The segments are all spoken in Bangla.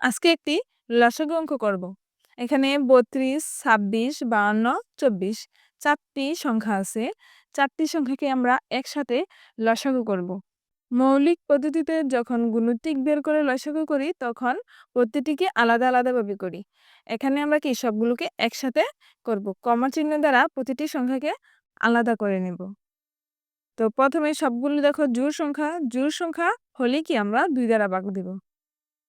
আজকে একটি লসাগু অঙ্ক করব এখানে বত্রিশ, ছাব্বিশ, বাহান্ন, চব্বিশ চারটি সংখ্যা আছে। চারটি সংখ্যাকে আমরা একসাথে লসাগু করব। মৌলিক পদ্ধতিতে যখন গুণিতিক বের করে লসাগু করি, তখন প্রতিটিকে আলাদা আলাদাভাবে করি। এখানে আমরা কি সবগুলোকে একসাথে করব? কমা চিহ্ন দ্বারা প্রতিটি সংখ্যাকে আলাদা করে নেব। তো প্রথমে সবগুলো দেখো জোর সংখ্যা। জোর সংখ্যা হলে কি আমরা দুই দ্বারা ভাগ দেব।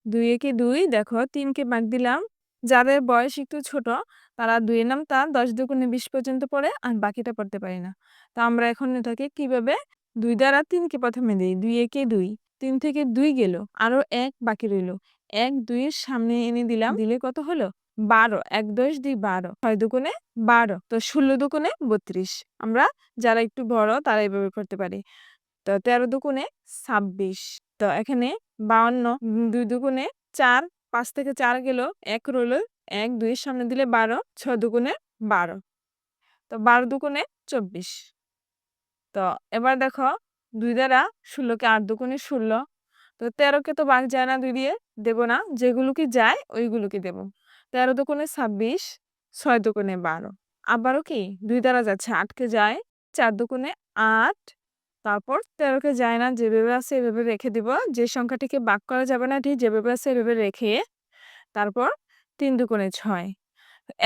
দুই একে দুই, দেখো তিনকে বাদ দিলাম। যাদের বয়স একটু ছোট, তারা দুইয়ের নামটা দশ দুগুণে বিশ পর্যন্ত পড়ে, আর বাকিটা পড়তে পারি না। তা আমরা এখন এটাকে কীভাবে দুই দ্বারা তিনকে প্রথমে দিই? দুই একে দুই, তিন থেকে দুই গেল, আরও এক বাকি রইল। এক দুইয়ের সামনে এনে দিলাম, দিলে কত হলো? বারো, এক দশ দুই বারো, ছয় দুগুণে বারো, তো ষোলো দুগুণে বত্রিশ। আমরা যারা একটু বড়, তারা এইভাবে করতে পারি। তো তেরো দুগুণে ছাব্বিশ, তো এখানে বাউন্ন দুই দুগুণে চার, পাঁচ থেকে চার গেল, এক রইল, এক, দুইয়ের সামনে দিলে বারো ছ দুগুণে বারো। তো বারো দুগুণে চব্বিশ। তো এবার দেখো, দুই দ্বারা ষোলোকে আট দুগুণে ষোলো। তো তেরোকে তো বাঘ যায় না দুই দিয়ে, দেবো না যেগুলোকে যায় ওইগুলোকে দেব? তেরো দুগুণে ছাব্বিশ, ছয় দুগুণে বারো। আবারও কি, দুই দ্বারা যাচ্ছে, আটকে যায়, চার দুগুণে আট তারপর তেরোকে যায় না, যেভাবে আছে এভাবে রেখে দিব। যে সংখ্যাটিকে বাক করা যাবে না, ঠিক যেভাবে আছে এভাবে রেখে তারপর তিন দুগুণে ছয়।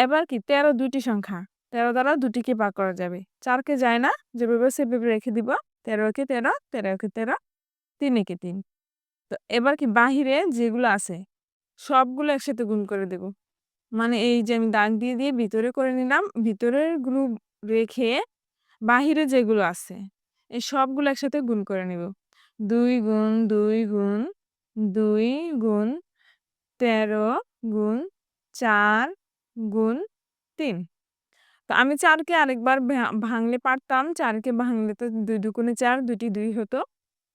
এবার কি? তেরো দুটি সংখ্যা। তেরো দ্বারা দুটিকে বাক করা যাবে। চারকে যায় না, যেভাবে আছে এভাবে রেখে দিব। তেরোকে তেরো তেরোকে তেরো তিন একে তিন। তো এবার কি? বাহিরে যেগুলো আছে, সবগুলো একসাথে গুণ করে দেব। মানে এই যে আমি দাগ দিয়ে দিয়ে ভিতরে করে নিলাম, ভিতরের গ্রুপ রেখে বাহিরে যেগুলো আছে এই সবগুলো একসাথে গুণ করে নেব। দুই গুণ দুই গুণ দুই গুণ তেরো গুণ চার গুণ তিন। তো আমি চারকে আরেকবার ভাঙলে পারতাম। চারকে ভাঙলে তো দুই দুগুণে চার দুটি দুই হতো।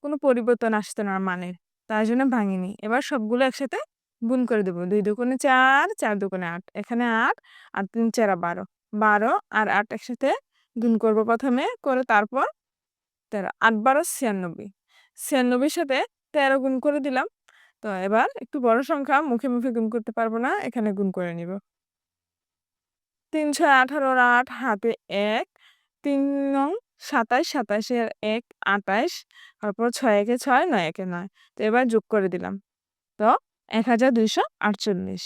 কোনো পরিবর্তন আসতো না মানের তার জন্য ভাঙিনি। এবার সবগুলো একসাথে গুণ করে দেবো। দুই দুগুণে চার চার দুগুণে আট। এখানে আট আর তিন চারা, বারো। বারো আর আট একসাথে গুণ করব প্রথমে। করে তারপর তেরো আট বারো ছিয়ানব্বই। ছিয়ানব্বইয়ের সাথে তেরো গুণ করে দিলাম। তো এবার একটু বড় সংখ্যা, মুখে মুখে গুণ করতে পারব না, এখানে গুণ করে নিব। তিন ছয় আঠারোর আট, হাতে এক। তিন নং সাতাইশ সাতাইশের এক আটাইশ তারপর ছয় একে ছয়, নয় একে নয়। তো এবার যোগ করে দিলাম। তো এক হাজার দুইশো আটচল্লিশ।